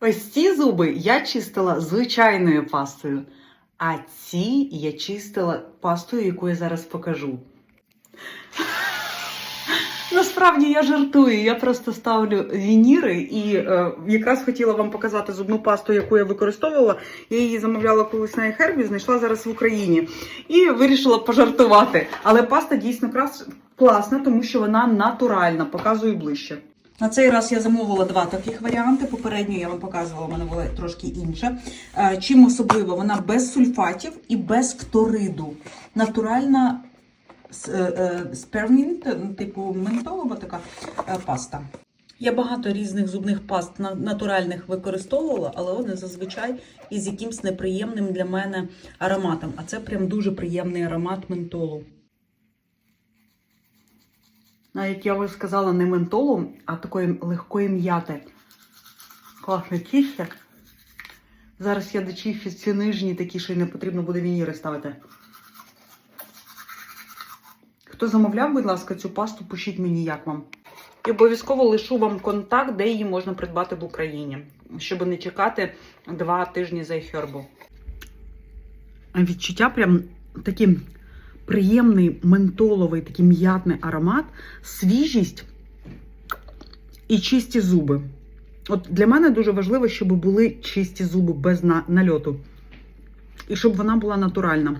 Ось ці зуби я чистила звичайною пастою, а ці я чистила пастою, яку я зараз покажу. Насправді я жартую, я просто ставлю вініри і е, якраз хотіла вам показати зубну пасту, яку я використовувала. Я її замовляла колись на Ехербі, знайшла зараз в Україні і вирішила пожартувати. Але паста дійсно крас- класна, тому що вона натуральна, показую ближче. На цей раз я замовила два таких варіанти. Попередньо я вам показувала, в мене була трошки інша. Е, Чим особливо, вона без сульфатів і без фториду. Натуральна е, е, спермінт, типу ментолова така паста. Я багато різних зубних паст натуральних використовувала, але вони зазвичай із якимсь неприємним для мене ароматом. А це прям дуже приємний аромат ментолу. Навіть я би сказала не ментолу, а такої легкої м'яти. Класний чистяк. Зараз я дочищу ці нижні такі, що й не потрібно буде вініри ставити. Хто замовляв, будь ласка, цю пасту, пишіть мені, як вам. І обов'язково лишу вам контакт, де її можна придбати в Україні, щоб не чекати два тижні за ехербу. Відчуття прям такий приємний ментоловий, такий м'ятний аромат, свіжість і чисті зуби. От для мене дуже важливо, щоб були чисті зуби без на- нальоту. І щоб вона була натуральна.